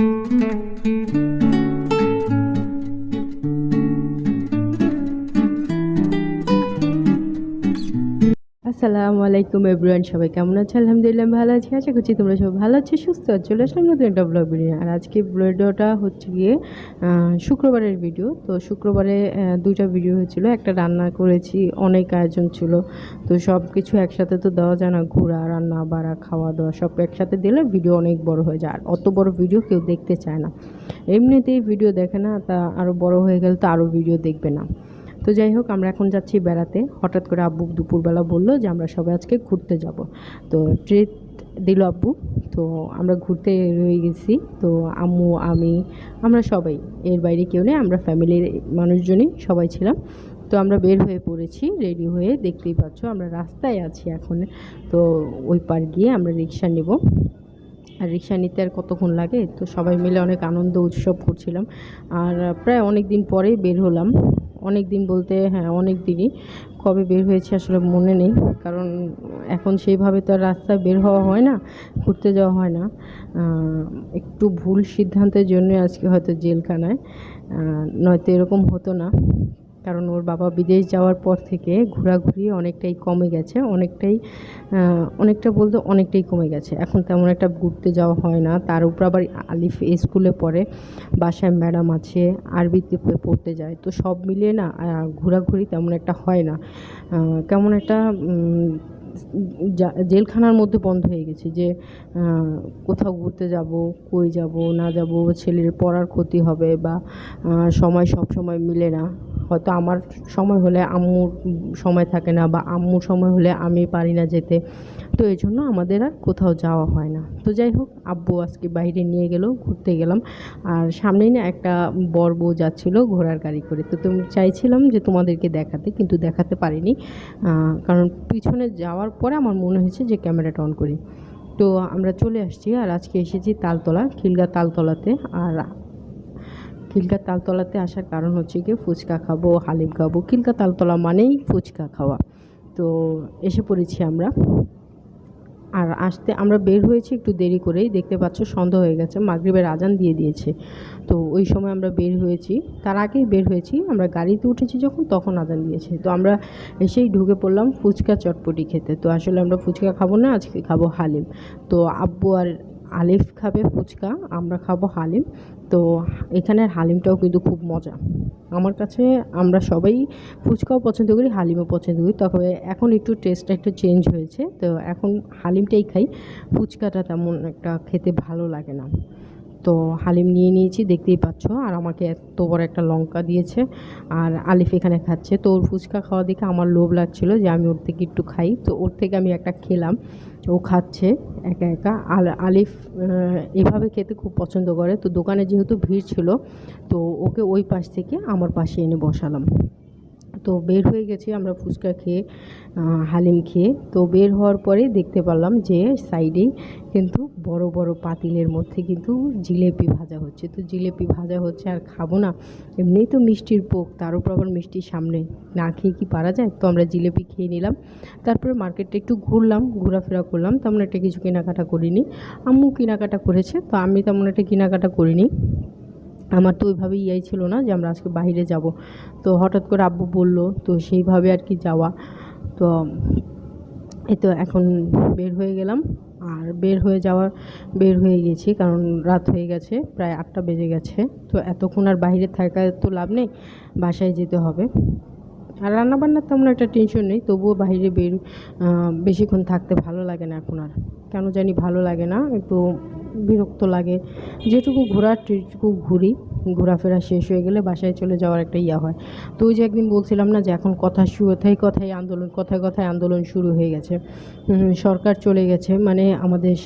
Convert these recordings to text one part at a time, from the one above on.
thank you আসসালামু আলাইকুম everyone, সবাই কেমন আছে? আলহামদুলিল্লাহ ভালো আছি। আশা করছি তোমরা সবাই ভালো আছো, সুস্থ আছো। চলে আসলাম নতুন একটা ব্লগ ভিডিও আর আজকে ভিডিওটা হচ্ছে গিয়ে শুক্রবারের ভিডিও তো শুক্রবারে দুইটা ভিডিও হয়েছিল। একটা রান্না করেছি, অনেক আয়োজন ছিল। তো সব কিছু একসাথে তো দেওয়া যায় না। ঘোরা, রান্না, বাড়া খাওয়া দাওয়া সব একসাথে দিলে ভিডিও অনেক বড় হয়ে যায়। আর অত বড় ভিডিও কেউ দেখতে চায় না। এমনিতেই ভিডিও দেখে না, তা আরও বড় হয়ে গেলে তো আরও ভিডিও দেখবে না। তো যাই হোক, আমরা এখন যাচ্ছি বেড়াতে। হঠাৎ করে আব্বু দুপুরবেলা বলল যে, আমরা সবাই আজকে ঘুরতে যাব। তো ট্রিট দিল আব্বু। তো আমরা ঘুরতে রয়ে গেছি। তো আম্মু, আমি, আমরা সবাই, এর বাইরে কেউ নেই, আমরা ফ্যামিলির মানুষজনই সবাই ছিলাম। তো আমরা বের হয়ে পড়েছি, রেডি হয়ে দেখতেই পাচ্ছ আমরা রাস্তায় আছি এখন। তো ওই পার গিয়ে আমরা রিক্সা নেব। আর রিক্সা নিতে আর কতক্ষণ লাগে? তো সবাই মিলে অনেক আনন্দ, উৎসব করছিলাম। আর প্রায় অনেক দিন পরেই বের হলাম। অনেক দিন বলতে হ্যাঁ অনেক দিনই কবে বের হয়েছে আসলে মনে নেই। কারণ এখন সেইভাবে তো আর রাস্তায় বের হওয়া হয় না, ঘুরতে যাওয়া হয় না। একটু ভুল সিদ্ধান্তের জন্য আজকে হয়তো জেলখানায়। নয়তো এরকম হতো না। কারণ ওর বাবা বিদেশ যাওয়ার পর থেকে ঘোরাঘুরি অনেকটাই কমে গেছে, অনেকটাই অনেকটা বলতে অনেকটাই কমে গেছে। এখন তেমন একটা ঘুরতে যাওয়া হয় না। তার উপর আবার আলিফ স্কুলে পড়ে, বাসায় ম্যাডাম আছে, আরবিতে পড়তে যায়। তো সব মিলিয়ে না ঘোরাঘুরি তেমন একটা হয় না। কেমন একটা জেলখানার মধ্যে বন্ধ হয়ে গেছে যে কোথাও ঘুরতে যাব, কই যাব, না যাব, ছেলের পড়ার ক্ষতি হবে বা সময় সব সময় মিলে না। হয়তো আমার সময় হলে আম্মুর সময় থাকে না বা আম্মুর সময় হলে আমি পারি না যেতে। তো এই জন্য আমাদের আর কোথাও যাওয়া হয় না। তো যাই হোক, আব্বু আজকে বাইরে নিয়ে গেল, ঘুরতে গেলাম। আর সামনেই না একটা বর বউ যাচ্ছিল ঘোড়ার গাড়ি করে। তো তুমি চাইছিলাম যে তোমাদেরকে দেখাতে, কিন্তু দেখাতে পারিনি। কারণ পিছনে যাওয়ার পরে আমার মনে হয়েছে যে ক্যামেরাটা অন করি। তো আমরা চলে আসছি আর আজকে এসেছি তালতলা, খিলগা তালতলাতে। আর খিলকা তালতলাতে আসার কারণ হচ্ছে গিয়ে ফুচকা খাব, হালিম খাব। খিলকা তালতলা মানেই ফুচকা খাওয়া। তো এসে পড়েছি আমরা। আর আসতে আমরা বের হয়েছি একটু দেরি করেই। দেখতে পাচ্ছ সন্ধ্যা হয়ে গেছে, মাগরিবের আজান দিয়ে দিয়েছে। তো ওই সময় আমরা বের হয়েছি। তার আগেই বের হয়েছি। আমরা গাড়িতে উঠেছি যখন, তখন আজান দিয়েছে। তো আমরা এসেই ঢুকে পড়লাম ফুচকা চটপটি খেতে। তো আসলে আমরা ফুচকা খাব না, আজকে খাব হালিম। তো আব্বু আর আলিফ খাবে ফুচকা, আমরা খাব হালিম। তো এখানের হালিমটাও কিন্তু খুব মজা। আমার কাছে আমরা সবাই ফুচকাও পছন্দ করি, হালিমও পছন্দ করি। তবে এখন একটু টেস্টটা একটু চেঞ্জ হয়েছে। তো এখন হালিমটাই খাই। ফুচকাটা তেমন একটা খেতে ভালো লাগে না। তো হালিম নিয়ে নিয়েছি, দেখতেই পাচ্ছ। আর আমাকে এত বড় একটা লঙ্কা দিয়েছে। আর আলিফ এখানে খাচ্ছে। তো ওর ফুচকা খাওয়া দেখে আমার লোভ লাগছিল যে আমি ওর থেকে একটু খাই। তো ওর থেকে আমি একটা খেলাম। ও খাচ্ছে একা একা। আর আলিফ এভাবে খেতে খুব পছন্দ করে। তো দোকানে যেহেতু ভিড় ছিল, তো ওকে ওই পাশ থেকে আমার পাশে এনে বসালাম। তো বের হয়ে গেছি আমরা ফুচকা খেয়ে হালিম খেয়ে। তো বের হওয়ার পরে দেখতে পারলাম যে সাইডেই কিন্তু বড় বড় পাতিলের মধ্যে কিন্তু জিলেপি ভাজা হচ্ছে। তো জিলেপি ভাজা হচ্ছে আর খাব না, এমনিই তো মিষ্টির পোক, তার উপর আবার মিষ্টির সামনে না খেয়ে কি পারা যায়? তো আমরা জিলেপি খেয়ে নিলাম, তারপরে মার্কেটটা একটু ঘুরলাম, ঘোরাফেরা করলাম, তেমন একটা কিছু কেনাকাটা করিনি। আম্মু কেনাকাটা করেছে, তো আমি তেমন একটা কেনাকাটা করিনি। আমার তো ওইভাবে ইয়াই ছিল না যে আমরা আজকে বাইরে যাব। তো হঠাৎ করে আব্বু বলল, তো সেইভাবে আর কি যাওয়া? তো এই তো এখন বের হয়ে গেলাম। আর বের হয়ে যাওয়ার, বের হয়ে গেছি কারণ রাত হয়ে গেছে, প্রায় আটটা বেজে গেছে। তো এতক্ষণ আর বাইরে থাকা তো লাভ নেই, বাসায় যেতে হবে। আর রান্নাবান্নার তেমন একটা টেনশন নেই, তবুও বাইরে বের বেশিক্ষণ থাকতে ভালো লাগে না এখন আর। কেন জানি ভালো লাগে না, একটু বিরক্ত লাগে। যেটুকু ঘোরার যেটুকু ঘুরি। ঘোরাফেরা শেষ হয়ে গেলে বাসায় চলে যাওয়ার একটা ইয়া হয়। তো ওই যে একদিন বলছিলাম না যে এখন কথা কথাই কথাই আন্দোলন, কথায় কথায় আন্দোলন শুরু হয়ে গেছে। সরকার চলে গেছে। মানে আমাদের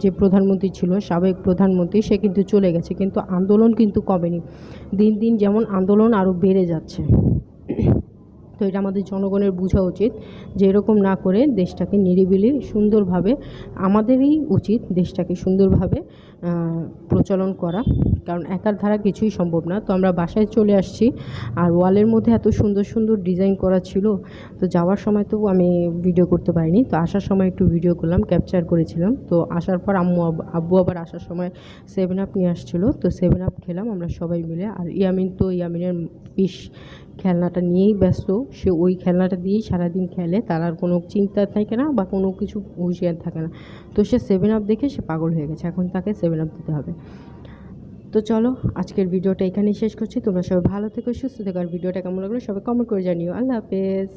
যে প্রধানমন্ত্রী ছিল, সাবেক প্রধানমন্ত্রী, সে কিন্তু চলে গেছে। কিন্তু আন্দোলন কিন্তু কমেনি। দিন দিন যেমন আন্দোলন আরও বেড়ে যাচ্ছে। তো এটা আমাদের জনগণের বোঝা উচিত যে এরকম না করে দেশটাকে নিরিবিলি, সুন্দরভাবে, আমাদেরই উচিত দেশটাকে সুন্দরভাবে প্রচলন করা। কারণ একার ধারা কিছুই সম্ভব না। তো আমরা বাসায় চলে আসছি আর ওয়ালের মধ্যে এত সুন্দর সুন্দর ডিজাইন করা ছিল। তো যাওয়ার সময় তো আমি ভিডিও করতে পারিনি। তো আসার সময় একটু ভিডিও করলাম, ক্যাপচার করেছিলাম। তো আসার পর আম্মু আব- আব্বু আবার আসার সময় সেভেন আপ নিয়ে আসছিল। তো সেভেন আপ খেলাম আমরা সবাই মিলে। আর ইয়ামিন তো ইয়ামিনের পিস খেলনাটা নিয়েই ব্যস্ত। সে ওই খেলনাটা দিয়েই সারাদিন খেলে, তার আর কোনো চিন্তা থাকে না বা কোনো কিছু হুঁশিয়ার থাকে না। তো সে সেভেন আপ দেখে সে পাগল হয়ে গেছে, এখন তাকে সেভেন আপ দিতে হবে। তো চলো, আজকের ভিডিওটা এখানেই শেষ করছি। তোমরা সবাই ভালো থেকো, সুস্থ থেকো। আর ভিডিওটা কেমন লাগল সবাই কমেন্ট করে জানিও। আল্লাহ হাফেজ।